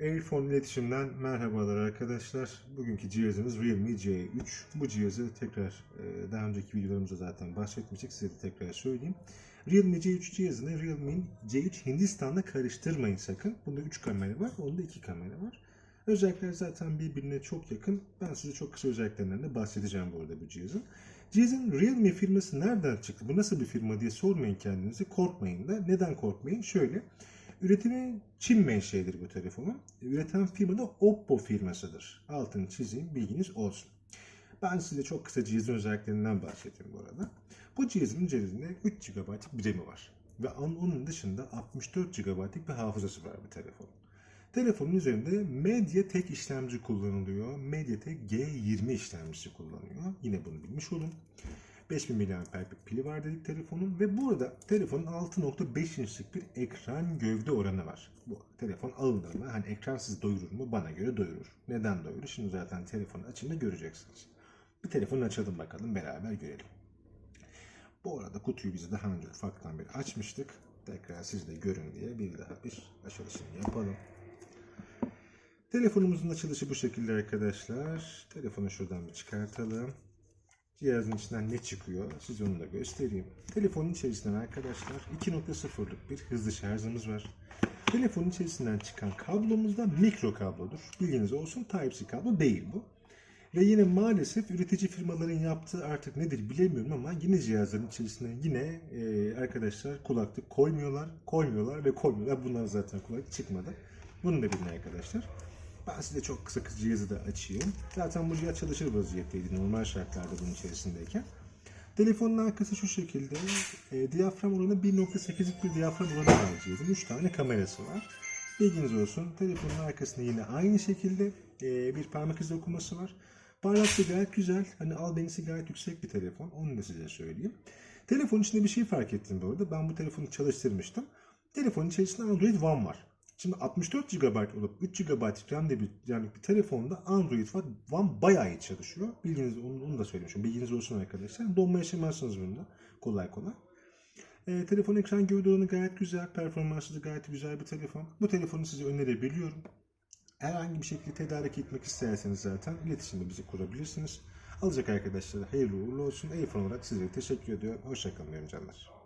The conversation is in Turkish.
Airphone iletişimden merhabalar arkadaşlar. Bugünkü cihazımız Realme C3. Bu cihazı tekrar e, daha önceki videolarımızda zaten bahsetmiştik. Size de tekrar söyleyeyim. Realme C3 cihazını Realme C3 Hindistan'la karıştırmayın sakın. Bunda 3 kamera var, onda 2 kamera var. Özellikler zaten birbirine çok yakın. Ben size çok kısa özelliklerinden de bahsedeceğim bu arada bu cihazın. Cihazın Realme firması nereden çıktı? Bu nasıl bir firma diye sormayın kendinize. Korkmayın da. Neden korkmayın? Şöyle. Üretimi Çin menşelidir bu telefonun. Üreten firma da Oppo firmasıdır. Altını çizeyim, bilginiz olsun. Ben size çok kısa cihazın özelliklerinden bahsedeyim bu arada. Bu cihazın içerisinde 3 GB'lık bir RAM'i var. Ve onun dışında 64 GB'lık bir hafızası var bu telefonun. Telefonun üzerinde MediaTek işlemci kullanılıyor. MediaTek G20 işlemcisi kullanıyor. Yine bunu bilmiş olun. 5000 mAh pili var dedik telefonun ve burada telefonun 6.5 inçlik bir ekran gövde oranı var. Bu telefon alınır mı? Hani ekransız doyurur mu? Bana göre doyurur. Neden doyurur? Şimdi zaten telefonu açınca göreceksiniz. Bir telefonu açalım bakalım beraber görelim. Bu arada kutuyu biz daha önce ufaktan bir açmıştık. Tekrar siz de görün diye bir daha bir açılışını yapalım. Telefonumuzun açılışı bu şekilde arkadaşlar. Telefonu şuradan bir çıkartalım. Cihazın içinden ne çıkıyor size onu da göstereyim. Telefonun içerisinden arkadaşlar 2.0'lık bir hızlı şarjımız var. Telefonun içerisinden çıkan kablomuz da mikro kablodur. Bilginiz olsun Type-C kablo değil bu. Ve yine maalesef üretici firmaların yaptığı artık nedir bilemiyorum ama yine cihazların içerisine yine e, arkadaşlar kulaklık koymuyorlar, koymuyorlar ve koymuyorlar. Bunlar zaten kulaklık çıkmadı. Bunu da bilin arkadaşlar. Ben size çok kısa kısa cihazı da açayım. Zaten bu cihaz çalışır vaziyetteydi normal şartlarda bunun içerisindeyken. Telefonun arkası şu şekilde. E, diyafram oranı 1.8'lik bir diyafram oranı var cihazın. 3 tane kamerası var. Bilginiz olsun. Telefonun arkasında yine aynı şekilde e, bir parmak izi okuması var. Parlaklığı gayet güzel. Hani albenisi gayet yüksek bir telefon. Onu da size söyleyeyim. Telefonun içinde bir şey fark ettim bu arada. Ben bu telefonu çalıştırmıştım. Telefonun içerisinde Android One var. Şimdi 64 GB olup 3 GB RAM'de bir, yani bir telefonda Android. One bayağı iyi çalışıyor. Bilginiz onu, onu da söylemişim. Bilginiz olsun arkadaşlar. Donma yaşamazsınız bunda. Kolay kolay. E, telefon ekran gövde oranı gayet güzel. Performansı da gayet güzel bir telefon. Bu telefonu size önerebiliyorum. Herhangi bir şekilde tedarik etmek isterseniz zaten iletişimde bizi kurabilirsiniz. Alacak arkadaşlara hayırlı uğurlu olsun. iPhone olarak size teşekkür ediyorum. Hoşçakalın canlar.